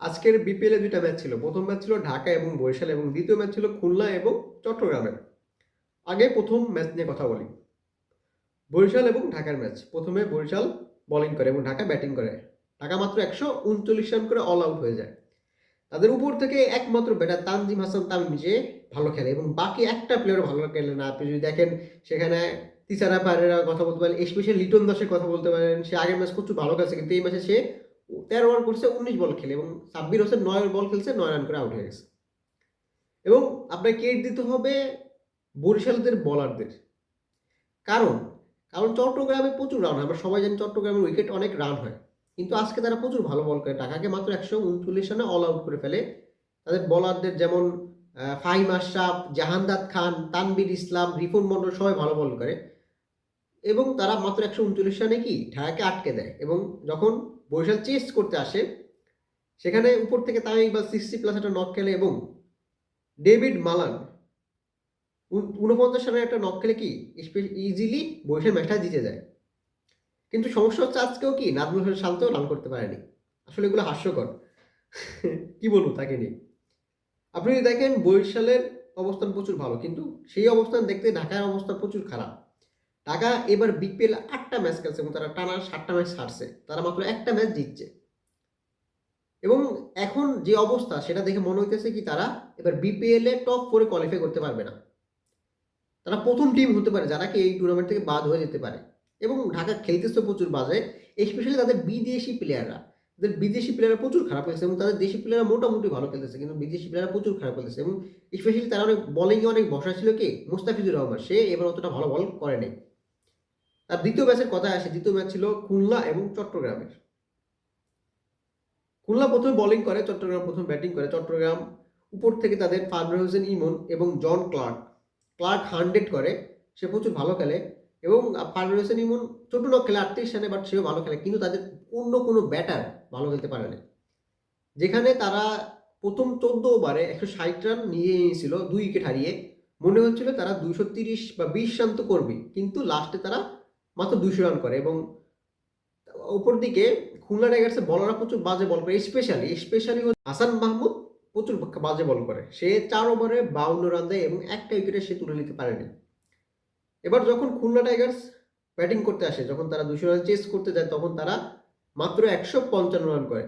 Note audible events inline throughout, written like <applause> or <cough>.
আজকের বিপিএলে দুইটা ম্যাচ ছিল। প্রথম ম্যাচ ছিল ঢাকা এবং বরিশাল এবং দ্বিতীয় ম্যাচ ছিল খুলনা এবং চট্টগ্রামের। আগে প্রথম ম্যাচ নিয়ে কথা বলি। বরিশাল এবং ঢাকার ম্যাচ প্রথমে বরিশাল বোলিং করে এবং ঢাকা ব্যাটিং করে। ঢাকা মাত্র একশো উনচল্লিশ রান করে অল আউট হয়ে যায়। তাদের উপর থেকে একমাত্র ব্যাটার তানজিম হাসান তামিম যে ভালো খেলে এবং বাকি একটা প্লেয়ার ভালো খেলে না। আপনি যদি দেখেন, সেখানে তিসারা পারেরা কথা বলতে পারেন স্পেশাল লিটন দাসের কথা বলতে পারেন, সে আগের ম্যাচ খুব ভালো খেলছে, কিন্তু এই ম্যাচে সে তেরো ওভার করছে, উনিশ বল খেলে এবং সাব্বির হোসেন নয় বল খেলছে, নয় রান করে আউট হয়ে গেছে। এবং আপনাকে ক্রেডিট দিতে হবে বরিশালদের বলারদের কারণ কারণ চট্টগ্রামে প্রচুর রান হয়। আমরা সবাই জানি চট্টগ্রামের উইকেট অনেক রান হয়। কিন্তু আজকে তারা প্রচুর ভালো বল করে। ঢাকাকে মাত্র একশো উনচল্লিশ রানে অল আউট করে ফেলে। তাদের বলারদের যেমন ফাহিম আশরাফ জাহানদাদ খান তানবির ইসলাম রিফুন মন্ডল সবাই ভালো বল করে। এবং তারা মাত্র একশো উনচল্লিশ রানে কি ঢাকাকে আটকে দেয় এবং যখন বরিশাল চেস করতে আসে, সেখানে উপর থেকে তাই বা সিক্সটি প্লাস একটা নক খেলে এবং ডেভিড মালান উন- উনপঞ্চাশ রানের একটা নক খেলে কি ইজিলি বরিশাল ম্যাচটা জিতে যায়। কিন্তু সমস্যা হচ্ছে আজকেও কি নাজমুল হোসেন শান্তও রান করতে পারেনি। আসলে এগুলো হাস্যকর। <laughs> কি বলব তাকে নিয়ে? আপনি দেখেন বরিশালের অবস্থান প্রচুর ভালো, কিন্তু সেই অবস্থান দেখতে ঢাকার অবস্থা প্রচুর খারাপ। ঢাকা এবার বিপিএল আটটা ম্যাচ খেলছে এবং তারা টানা সাতটা ম্যাচ হারছে। তারা মাত্র একটা ম্যাচ জিতছে। এবং এখন যে অবস্থা, সেটা দেখে মনে হইতেছে কি তারা এবার বিপিএল এ টপ ফোরে কোয়ালিফাই করতে পারবে না। তারা প্রথম টিম হতে পারে, যারা কি এই টুর্নামেন্ট থেকে বাদ হয়ে যেতে পারে। এবং ঢাকা খেলতেছে প্রচুর বাজে স্পেশালি তাদের বিদেশি প্লেয়াররা তাদের বিদেশি প্লেয়াররা প্রচুর খারাপ খেলছে এবং তাদের দেশি প্লেয়াররা মোটামুটি ভালো খেলতেছে, কিন্তু বিদেশি প্লেয়াররা প্রচুর খারাপ খেলতেছে। এবং স্পেশালি তারা অনেক বোলিংয়ে অনেক বসা ছিল কি, মুস্তাফিজুর রহমান, সে এবার অতটা ভালো বল করেনি। তার দ্বিতীয় ম্যাচের কথা আসে, দ্বিতীয় ম্যাচ ছিল খুলনা এবং চট্টগ্রামের। খুলনা প্রথমে বোলিং করে, চট্টগ্রাম প্রথম ব্যাটিং করে। চট্টগ্রাম উপর থেকে তাদের ফারুক হোসেন ইমন এবং জন ক্লার্ক। ক্লার্ক হান্ড্রেড করে, সে প্রচুর ভালো খেলে এবং ফারুক হোসেন ইমন ছোট লোক খেলে আটত্রিশ রানে বাট সেও ভালো খেলে। কিন্তু তাদের অন্য কোনো ব্যাটার ভালো খেলতে পারে না। যেখানে তারা প্রথম চোদ্দ ওভারে একশো ষাট রান নিয়ে নিয়েছিল, দুই উইকেট হারিয়ে। মনে হচ্ছিল তারা দুশো তিরিশ বা বিশ রান তো করবে কিন্তু লাস্টে তারা মাত্র দুশো রান করে এবং উপর দিকে খুলনা টাইগার্সের বলাররা প্রচুর বাজে বল করে স্পেশালি স্পেশালি হাসান মাহমুদ প্রচুর বাজে বল করে। সে চার ওভারে বাউন্ন রান দেয় এবং একটা উইকেটে সে তুলে নিতে পারেনি। এবার যখন খুলনা টাইগার্স ব্যাটিং করতে আসে, যখন তারা দুশো রান চেস করতে যায়, তখন তারা মাত্র একশো পঞ্চান্ন রান করে।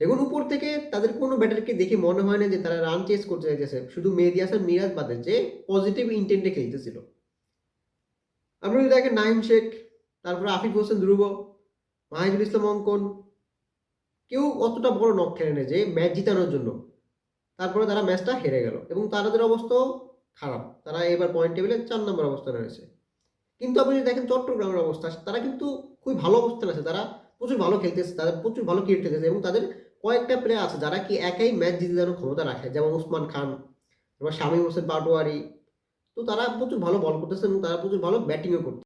দেখুন, উপর থেকে তাদের কোনো ব্যাটারকে দেখে মনে হয় না যে তারা রান চেস করতে চাইতেছে। শুধু মেহেদি হাসান মিরাজ বাদে যে পজিটিভ ইন্টেন্টে খেলতেছিল। আপনি যদি দেখেন নাইম শেখ, তারপরে আফিফ হোসেন ধ্রুব, মাহিদুল ইসলাম অঙ্কন, কেউ অতটা বড় নক খেলে যে ম্যাচ জিতানোর জন্য। তারপরে তারা ম্যাচটা হেরে গেল এবং তাদের অবস্থাও খারাপ। তারা এবার পয়েন্ট টেবিলে চার নম্বর অবস্থানে রয়েছে। কিন্তু আপনি যদি দেখেন চট্টগ্রামের অবস্থা, তারা কিন্তু খুবই ভালো অবস্থানে আছে। তারা প্রচুর ভালো খেলতেছে তাদের প্রচুর ভালো ক্রিকেট খেলতেছে এবং তাদের কয়েকটা প্লেয়ার আছে যারা কি একাই ম্যাচ জিতে দেওয়ার ক্ষমতা রাখে। যেমন উসমান খান, তারপর শামীম হোসেন পাটোয়ারি তো তারা প্রচুর ভালো বল করতেছে এবং তারা প্রচুর ভালো ব্যাটিংও করতেছে।